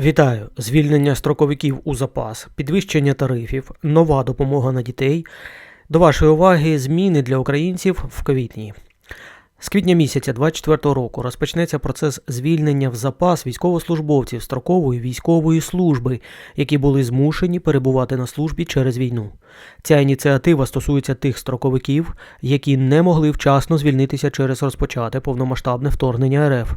Вітаю! Звільнення строковиків у запас, підвищення тарифів, нова допомога на дітей. До вашої уваги зміни для українців в квітні. З квітня місяця 2024 року розпочнеться процес звільнення в запас військовослужбовців строкової військової служби, які були змушені перебувати на службі через війну. Ця ініціатива стосується тих строковиків, які не могли вчасно звільнитися через розпочате повномасштабне вторгнення РФ.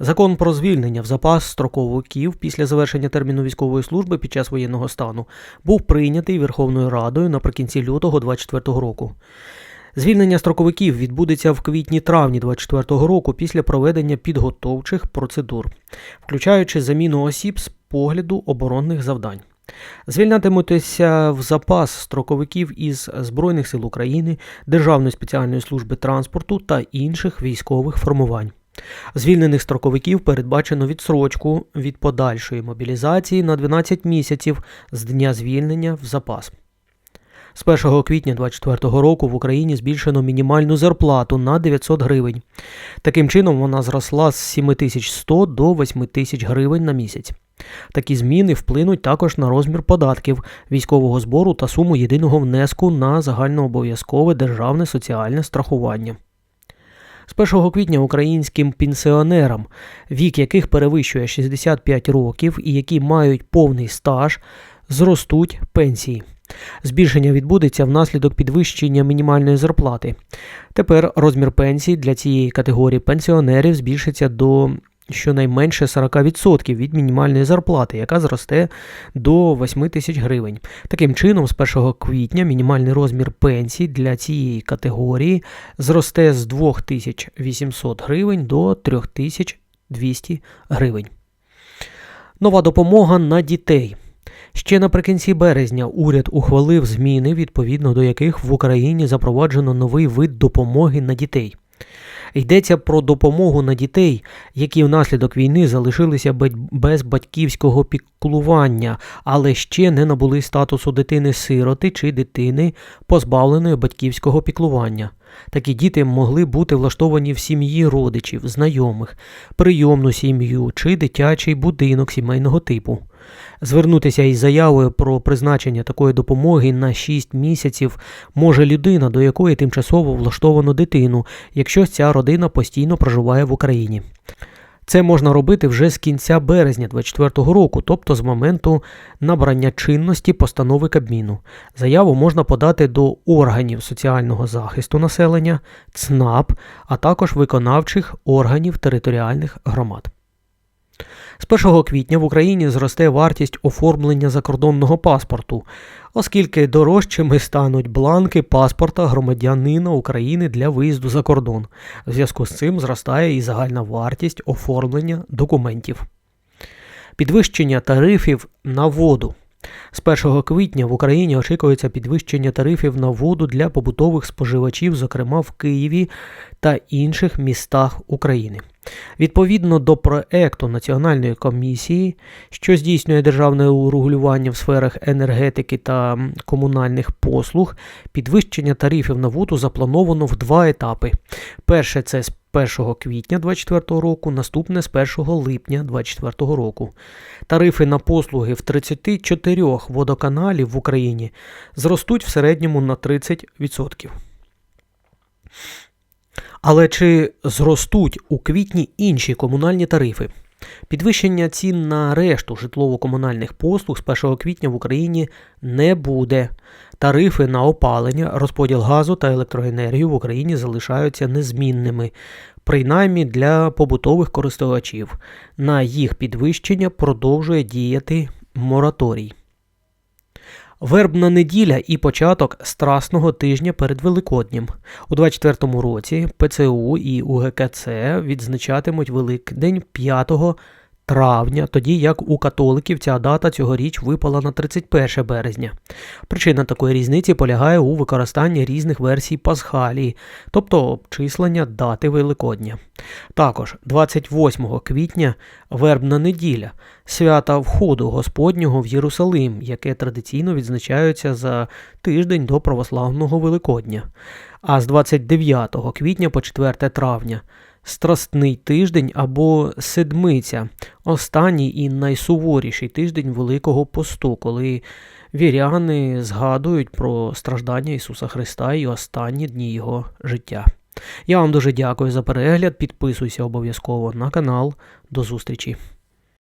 Закон про звільнення в запас строковиків після завершення терміну військової служби під час воєнного стану був прийнятий Верховною Радою наприкінці лютого 2024 року. Звільнення строковиків відбудеться в квітні-травні 2024 року після проведення підготовчих процедур, включаючи заміну осіб з погляду оборонних завдань. Звільнятимуться в запас строковиків із Збройних сил України, Державної спеціальної служби транспорту та інших військових формувань. Звільнених строковиків передбачено відсрочку від подальшої мобілізації на 12 місяців з дня звільнення в запас. З 1 квітня 2024 року в Україні збільшено мінімальну зарплату на 900 гривень. Таким чином, вона зросла з 7100 до 8000 гривень на місяць. Такі зміни вплинуть також на розмір податків, військового збору та суму єдиного внеску на загальнообов'язкове державне соціальне страхування. З 1 квітня українським пенсіонерам, вік яких перевищує 65 років і які мають повний стаж, зростуть пенсії. Збільшення відбудеться внаслідок підвищення мінімальної зарплати. Тепер розмір пенсій для цієї категорії пенсіонерів збільшиться до щонайменше 40% від мінімальної зарплати, яка зросте до 8 тисяч гривень. Таким чином, з 1 квітня мінімальний розмір пенсій для цієї категорії зросте з 2800 гривень до 3200 гривень. Нова допомога на дітей. Ще наприкінці березня уряд ухвалив зміни, відповідно до яких в Україні запроваджено новий вид допомоги на дітей. Йдеться про допомогу на дітей, які внаслідок війни залишилися без батьківського піклування, але ще не набули статусу дитини-сироти чи дитини, позбавленої батьківського піклування. Такі діти могли бути влаштовані в сім'ї родичів, знайомих, прийомну сім'ю чи дитячий будинок сімейного типу. Звернутися із заявою про призначення такої допомоги на 6 місяців може людина, до якої тимчасово влаштовано дитину, якщо ця родина постійно проживає в Україні. Це можна робити вже з кінця березня 2024 року, тобто з моменту набрання чинності постанови Кабміну. Заяву можна подати до органів соціального захисту населення, ЦНАП, а також виконавчих органів територіальних громад. З 1 квітня в Україні зросте вартість оформлення закордонного паспорту, оскільки дорожчими стануть бланки паспорта громадянина України для виїзду за кордон. В зв'язку з цим зростає і загальна вартість оформлення документів. Підвищення тарифів на воду. З 1 квітня в Україні очікується підвищення тарифів на воду для побутових споживачів, зокрема в Києві та інших містах України. Відповідно до проекту Національної комісії, що здійснює державне урегулювання в сферах енергетики та комунальних послуг, підвищення тарифів на воду заплановано в два етапи. Перше це з 1 квітня 2024 року, наступне з 1 липня 2024 року. Тарифи на послуги в 34 водоканалів в Україні зростуть в середньому на 30%. Але чи зростуть у квітні інші комунальні тарифи? Підвищення цін на решту житлово-комунальних послуг з 1 квітня в Україні не буде. Тарифи на опалення, розподіл газу та електроенергію в Україні залишаються незмінними, принаймні для побутових користувачів. На їх підвищення продовжує діяти мораторій. Вербна неділя і початок страсного тижня перед Великоднім. У 24-му році ПЦУ і УГКЦ відзначатимуть Великдень 5 травня, тоді як у католиків ця дата цьогоріч випала на 31 березня. Причина такої різниці полягає у використанні різних версій Пасхалії, тобто обчислення дати Великодня. Також 28 квітня вербна неділя, свята входу Господнього в Єрусалим, яке традиційно відзначаються за тиждень до православного Великодня. А з 29 квітня по 4 травня страстний тиждень або седмиця, останній і найсуворіший тиждень Великого посту, коли віряни згадують про страждання Ісуса Христа і останні дні Його життя. Я вам дуже дякую за перегляд. Підписуйся обов'язково на канал. До зустрічі!